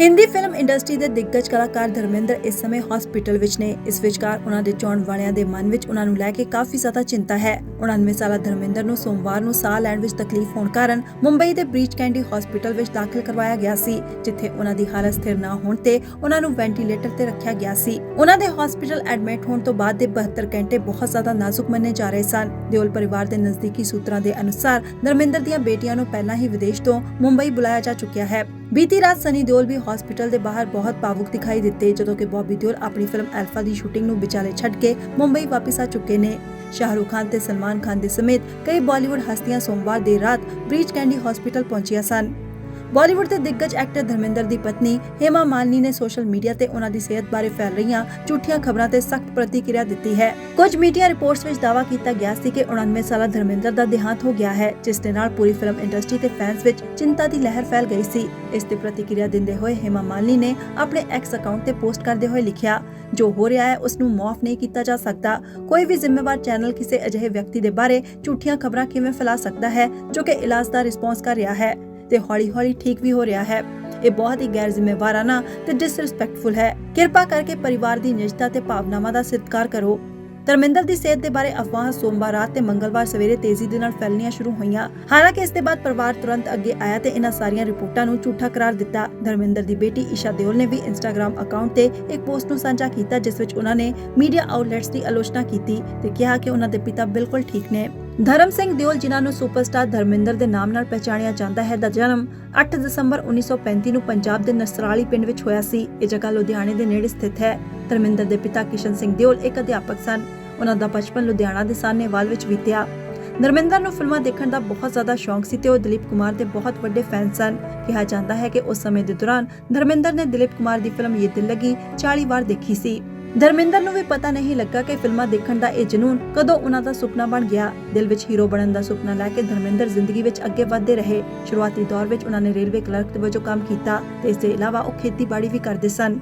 Hindi film industry ਦੇ ਦਿੱਗਜ ਕਲਾਕਾਰ ਧਰਮਿੰਦਰ ਇਸ ਸਮੇਂ ਹਸਪੀਟਲ ਵਿੱਚ ਨੇ। ਇਸ ਵਿਚਕਾਰ ਉਹਨਾਂ ਦੇ ਚਾਹਣ ਵਾਲਿਆਂ ਦੇ ਮਨ ਵਿੱਚ ਉਹਨਾਂ ਨੂੰ ਲੈ ਕੇ ਕਾਫੀ ਜ਼ਿਆਦਾ ਚਿੰਤਾ ਹੈ। 99 ਸਾਲਾ ਧਰਮਿੰਦਰ ਨੂੰ ਸੋਮਵਾਰ ਨੂੰ ਸਾਹ ਲੈਣ ਵਿੱਚ ਤਕਲੀਫ ਹੋਣ ਕਾਰਨ ਮੁੰਬਈ ਦੇ ਬ੍ਰੀਚ ਕੈਂਡੀ ਹਸਪੀਟਲ ਵਿੱਚ ਦਾਖਲ ਕਰਵਾਇਆ ਗਿਆ ਸੀ, ਜਿੱਥੇ ਉਹਨਾਂ ਦੀ ਹਾਲਤ ਸਥਿਰ ਨਾ ਹੋਣ ਤੇ ਉਹਨਾਂ ਨੂੰ ਵੈਂਟੀਲੇਟਰ ਤੇ ਰੱਖਿਆ ਗਿਆ ਸੀ। ਉਹਨਾਂ ਦੇ ਹਸਪੀਟਲ ਐਡਮਿਟ ਹੋਣ ਤੋਂ ਬਾਅਦ ਦੇ 72 ਘੰਟੇ ਬਹੁਤ ਜ਼ਿਆਦਾ ਨਾਜ਼ੁਕ ਮੰਨੇ ਜਾ ਰਹੇ ਸਨ। ਦਿਓਲ ਪਰਿਵਾਰ ਦੇ ਨਜ਼ਦੀਕੀ ਸੂਤਰਾਂ ਦੇ ਅਨੁਸਾਰ ਧਰਮਿੰਦਰ ਦੀਆਂ ਬੇਟੀਆਂ ਨੂੰ ਪਹਿਲਾਂ ਹੀ ਵਿਦੇਸ਼ ਤੋਂ ਮੁੰਬਈ ਬੁਲਾਇਆ ਜਾ ਚੁੱਕਿਆ ਹੈ। ਬੀਤੀ ਰਾਤ ਸਨੀ ਦਿਓਲ ਵੀ ਹਸਪੀਟਲ ਦੇ ਬਾਹਰ ਬਹੁਤ ਭਾਵੁਕ ਦਿਖਾਈ ਦਿੱਤੇ, ਜਦੋਂ ਕਿ ਬੌਬੀ ਦਿਓਲ ਆਪਣੀ ਫਿਲਮ ਅਲਫਾ ਦੀ ਸ਼ੂਟਿੰਗ ਨੂੰ ਵਿਚਾਲੇ ਛੱਡ ਕੇ ਮੁੰਬਈ ਵਾਪਸ ਆ ਚੁੱਕੇ ਨੇ। ਸ਼ਾਹਰੁਖ ਖਾਨ ਤੇ ਸਲਮਾਨ ਖਾਨ ਦੇ ਸਮੇਤ ਕਈ ਬਾਲੀਵੁੱਡ ਹਸਤੀਆਂ ਸੋਮਵਾਰ ਦੇਰ ਰਾਤ ਬ੍ਰੀਚ ਕੈਂਡੀ ਹਸਪੀਟਲ ਪਹੁੰਚੀਆਂ ਸਨ। ਬਾਲੀਵੁੱਡ ਦੇ ਦਿੱਗਜ ਐਕਟਰ ਧਰਮਿੰਦਰ ਦੀ ਪਤਨੀ ਹੇਮਾ ਮਾਲਨੀ ਨੇ ਸੋਸ਼ਲ ਮੀਡੀਆ ਤੇ ਉਹਨਾਂ ਦੀ ਸਿਹਤ ਬਾਰੇ ਫੈਲ ਰਹੀਆਂ ਝੂਠੀਆਂ ਖਬਰਾਂ ਤੇ ਸਖਤ ਪ੍ਰਤੀਕਿਰਿਆ ਦਿੱਤੀ ਹੈ। ਕੁਝ ਮੀਡੀਆ ਰਿਪੋਰਟਸ ਵਿੱਚ ਦਾਅਵਾ ਕੀਤਾ ਗਿਆ ਸੀ ਕਿ 99 ਸਾਲਾ ਧਰਮਿੰਦਰ ਦਾ ਦੇਹਾਂਤ ਹੋ ਗਿਆ ਹੈ, ਜਿਸ ਦੇ ਨਾਲ ਪੂਰੀ ਫਿਲਮ ਇੰਡਸਟਰੀ ਤੇ ਫੈਨਸ ਵਿੱਚ ਚਿੰਤਾ ਦੀ ਲਹਿਰ ਫੈਲ ਗਈ ਸੀ। ਇਸ ਤੇ ਪ੍ਰਤੀਕਿਰਿਆ ਦਿੰਦੇ ਹੋਏ ਹੇਮਾ ਮਾਲਨੀ ਨੇ ਆਪਣੇ ਐਕਸ ਅਕਾਊਂਟ ਤੇ ਪੋਸਟ ਕਰਦੇ ਹੋਏ ਲਿਖਿਆ, ਜੋ ਹੋ ਰਿਹਾ ਹੈ, ਉਸ ਨੂੰ ਮਾਫ ਨਹੀਂ ਕੀਤਾ ਜਾ ਸਕਦਾ। ਕੋਈ ਵੀ ਜ਼ਿੰਮੇਵਾਰ ਚੈਨਲ ਕਿਸੇ ਅਜਿਹੇ ਵਿਅਕਤੀ ਦੇ ਬਾਰੇ ਝੂਠੀਆਂ ਖਬਰਾਂ ਕਿਵੇਂ ਫੈਲਾ ਸਕਦਾ ਹੈ, ਜੋ ਕਿ ਇਲਾਜ ਦਾ ਰਿਸਪੌਂਸ ਕਰ ਰਿਹਾ ਹੈ? ਤੇ ਹੌਲੀ-ਹੌਲੀ ਠੀਕ ਵੀ ਹੋ ਰਿਹਾ ਹੈ। ਇਹ ਬਹੁਤ ਹੀ ਗੈਰ ਜ਼ਿੰਮੇਵਾਰਾਨਾ ਤੇ ਡਿਸਰਿਸਪੈਕਟਫੁਲ ਹੈ। ਕਿਰਪਾ ਕਰਕੇ ਪਰਿਵਾਰ ਦੀ ਨਿਜਤਾ ਤੇ ਭਾਵਨਾਵਾਂ ਦਾ ਸਤਿਕਾਰ ਕਰੋ। ਧਰਮਿੰਦਰ ਦੀ ਸਿਹਤ ਦੇ ਬਾਰੇ ਅਫਵਾਹਾਂ ਸੋਮਵਾਰ ਰਾਤ ਤੇ ਮੰਗਲਵਾਰ ਸਵੇਰੇ ਤੇਜ਼ੀ ਦੇ ਨਾਲ ਫੈਲਣੀਆਂ ਸ਼ੁਰੂ ਹੋਈਆਂ। ਹਾਲਾਂਕਿ ਇਸ ਦੇ ਬਾਅਦ ਪਰਿਵਾਰ ਤੁਰੰਤ ਅੱਗੇ ਆਇਆ ਤੇ ਇਹਨਾਂ ਸਾਰੀਆਂ ਰਿਪੋਰਟਾਂ ਨੂੰ ਝੂਠਾ ਕਰਾਰ ਦਿੱਤਾ। ਧਰਮਿੰਦਰ ਦੀ ਬੇਟੀ ਈਸ਼ਾ ਦਿਓਲ ਨੇ ਵੀ ਇੰਸਟਾਗ੍ਰam ਅਕਾਊਂਟ ਤੇ ਇੱਕ ਪੋਸਟ ਨੂੰ ਸਾਂਝਾ ਕੀਤਾ, ਜਿਸ ਵਿੱਚ ਉਹਨਾਂ ਨੇ ਮੀਡੀਆ ਆਊਟਲੈਟਸ ਦੀ ਆਲੋਚਨਾ ਕੀਤੀ ਤੇ ਕਿਹਾ ਕਿ ਉਹਨਾਂ ਦੇ ਪਿਤਾ ਬਿਲਕੁਲ ਠੀਕ ਨੇ। ਧਰਮ ਸਿੰਘ ਦਿਓਲ, ਜਿਨ੍ਹਾਂ ਨੂੰ ਸੁਪਰਸਟਾਰ ਧਰਮਿੰਦਰ ਦੇ ਨਾਮ ਨਾਲ ਪਛਾਣਿਆ ਜਾਂਦਾ ਹੈ, ਦਾ ਜਨਮ 8 ਦਸੰਬਰ 1935 ਨੂੰ ਪੰਜਾਬ ਦੇ ਨਸਰਾਲੀ ਪਿੰਡ ਵਿੱਚ ਹੋਇਆ ਸੀ। ਇਹ ਜਗ੍ਹਾ ਲੁਧਿਆਣੇ ਦੇ ਨੇੜੇ ਸਥਿਤ ਹੈ। ਧਰਮਿੰਦਰ ਦੇ ਪਿਤਾ ਕਿਸ਼ਨ ਸਿੰਘ ਦਿਓਲ ਇੱਕ ਅਧਿਆਪਕ ਸਨ। ਉਹਨਾਂ ਦਾ ਬਚਪਨ ਲੁਧਿਆਣਾ ਦੇ ਸਾਹਨੇਵਾਲ ਵਿੱਚ ਬੀਤਿਆ। ਧਰਮਿੰਦਰ ਨੂੰ ਫਿਲਮਾਂ ਦੇਖਣ ਦਾ ਬਹੁਤ ਜ਼ਿਆਦਾ ਸ਼ੌਂਕ ਸੀ ਤੇ ਉਹ ਦਿਲੀਪ ਕੁਮਾਰ ਦੇ ਬਹੁਤ ਵੱਡੇ ਫੈਨ ਸਨ। ਕਿਹਾ ਜਾਂਦਾ ਹੈ ਕਿ ਉਸ ਸਮੇਂ ਦੇ ਦੌਰਾਨ ਧਰਮਿੰਦਰ ਨੇ ਦਿਲੀਪ ਕੁਮਾਰ ਦੀ ਫਿਲਮ ਇਹ ਦਿਲ ਲੱਗੀ 40 ਵਾਰ ਦੇਖੀ ਸੀ। ਧਰਮਿੰਦਰ ਨੂੰ ਵੀ ਪਤਾ ਨਹੀਂ ਲੱਗਾ ਕਿ ਫਿਲਮਾਂ ਦੇਖਣ ਦਾ ਇਹ ਜਨੂਨ ਕਦੋਂ ਉਹਨਾਂ ਦਾ ਸੁਪਨਾ ਬਣ ਗਿਆ। ਦਿਲ ਵਿੱਚ ਹੀਰੋ ਬਣਨ ਦਾ ਸੁਪਨਾ ਲੈ ਕੇ ਧਰਮਿੰਦਰ ਜ਼ਿੰਦਗੀ ਵਿੱਚ ਅੱਗੇ ਵਧਦੇ ਰਹੇ। ਸ਼ੁਰੂਆਤੀ ਦੌਰ ਵਿੱਚ ਉਹਨਾਂ ਨੇ ਰੇਲਵੇ ਕਲਰਕ ਵਜੋਂ ਕੰਮ ਕੀਤਾ ਤੇ ਇਸ ਦੇ ਇਲਾਵਾ ਉਹ ਖੇਤੀਬਾੜੀ ਵੀ ਕਰਦੇ ਸਨ।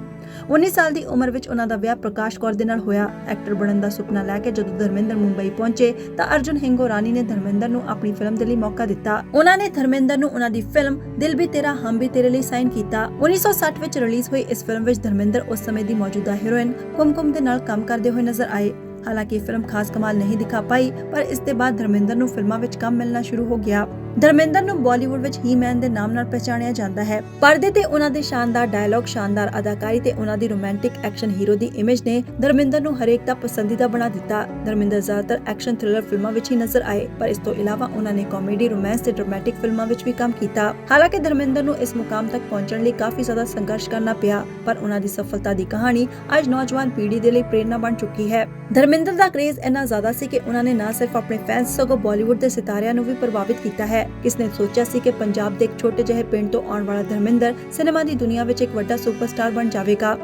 19 ਸਾਲ ਦੀ ਉਮਰ ਵਿੱਚ ਉਹਨਾਂ ਦਾ ਵਿਆਹ ਪ੍ਰਕਾਸ਼ ਕੌਰ ਦੇ ਨਾਲ ਹੋਇਆ। ਐਕਟਰ ਬਣਨ ਦਾ ਸੁਪਨਾ ਲੈ ਕੇ ਜਦੋਂ ਧਰਮਿੰਦਰ ਮੁੰਬਈ ਪਹੁੰਚੇ ਤਾਂ ਅਰਜੁਨ ਹਿੰਗੋ ਰਾਣੀ ਨੇ ਧਰਮਿੰਦਰ ਨੂੰ ਆਪਣੀ ਫਿਲਮ ਦੇ ਲਈ ਮੌਕਾ ਦਿੱਤਾ। ਉਹਨਾਂ ਨੇ ਧਰਮਿੰਦਰ ਨੂੰ ਉਹਨਾਂ ਦੀ ਫਿਲਮ ਦਿਲ ਵੀ ਤੇਰਾ, ਹਮ ਵੀ ਤੇਰੇ ਲਈ ਸਾਈਨ ਕੀਤਾ। 1960 ਵਿੱਚ ਰਿਲੀਜ਼ ਹੋਈ ਇਸ ਫਿਲਮ ਵਿੱਚ ਧਰਮਿੰਦਰ ਉਸ ਸਮੇਂ ਦੀ ਮੌਜੂਦਾ ਹੀਰੋਇਨ ਕੁਮਕੁਮ ਦੇ ਨਾਲ ਕੰਮ ਕਰਦੇ ਹੋਏ ਨਜ਼ਰ ਆਏ। ਹਾਲਾਂਕਿ ਫਿਲਮ ਖਾਸ ਕਮਾਲ ਨਹੀਂ ਦਿਖਾ ਪਾਈ, ਪਰ ਇਸ ਦੇ ਬਾਅਦ ਧਰਮਿੰਦਰ ਨੂੰ ਫਿਲਮਾਂ ਵਿੱਚ ਕੰਮ ਮਿਲਣਾ ਸ਼ੁਰੂ ਹੋ ਗਿਆ। ਧਰਮਿੰਦਰ ਨੂੰ ਬਾਲੀਵੁੱਡ ਵਿੱਚ ਹੀ ਮੈਨ ਦੇ ਨਾਮ ਨਾਲ ਪਛਾਣਿਆ ਜਾਂਦਾ ਹੈ। ਪਰਦੇ ਤੇ ਉਹਨਾਂ ਦੇ ਸ਼ਾਨਦਾਰ ਡਾਇਲੌਗ ਸ਼ਾਨਦਾਰ ਅਦਾਕਾਰੀ ਤੇ ਉਹਨਾਂ ਦੀ ਰੋਮਾਂਟਿਕ ਐਕਸ਼ਨ ਹੀਰੋ ਦੀ ਇਮੇਜ ਨੇ ਧਰਮਿੰਦਰ ਨੂੰ ਹਰੇਕ ਦਾ ਪਸੰਦੀਦਾ ਬਣਾ ਦਿੱਤਾ। ਧਰਮਿੰਦਰ ਜ਼ਿਆਦਾਤਰ ਐਕਸ਼ਨ ਥ੍ਰਿਲਰ ਫਿਲਮਾਂ ਵਿੱਚ ਹੀ ਨਜ਼ਰ ਆਏ, ਪਰ ਇਸ ਤੋਂ ਇਲਾਵਾ ਉਹਨਾਂ ਨੇ ਕਾਮੇਡੀ ਰੋਮਾਂਸ ਤੇ ਡਰਾਮੈਟਿਕ ਫਿਲਮਾਂ ਵਿੱਚ ਵੀ ਕੰਮ ਕੀਤਾ। ਹਾਲਾਂਕਿ ਧਰਮਿੰਦਰ ਨੂੰ ਇਸ ਮੁਕਾਮ ਤੱਕ ਪਹੁੰਚਣ ਲਈ ਕਾਫੀ ਜ਼ਿਆਦਾ ਸੰਘਰਸ਼ ਕਰਨਾ ਪਿਆ, ਪਰ ਉਹਨਾਂ ਦੀ ਸਫਲਤਾ ਦੀ ਕਹਾਣੀ ਅੱਜ ਨੌਜਵਾਨ ਪੀੜ੍ਹੀ ਦੇ ਲਈ ਪ੍ਰੇਰਨਾ ਬਣ ਚੁੱਕੀ ਹੈ। ਧਰਮਿੰਦਰ ਦਾ ਕ੍ਰੇਜ਼ ਇੰਨਾ ਜ਼ਿਆਦਾ ਸੀ ਕਿ ਉਹਨਾਂ ਨੇ ਨਾ ਸਿਰਫ ਆਪਣੇ ਫੈਨਸ ਸਗੋਂ ਬਾਲੀਵੁੱਡ ਦੇ ਸਿਤਾਰਿਆਂ ਨੂੰ ਵੀ ਪ੍ਰਭਾਵਿਤ ਕੀਤਾ ਹੈ। ਹੈ ਕਿਸਨੇ ਸੋਚਿਆ ਸੀ ਕਿ ਪੰਜਾਬ ਦੇ ਇੱਕ ਛੋਟੇ ਜਿਹੇ ਪਿੰਡ ਤੋਂ ਆਉਣ ਵਾਲਾ ਧਰਮਿੰਦਰ ਸਿਨੇਮਾ ਦੀ ਦੁਨੀਆ ਵਿੱਚ ਇੱਕ ਵੱਡਾ ਸੁਪਰਸਟਾਰ ਬਣ ਜਾਵੇਗਾ।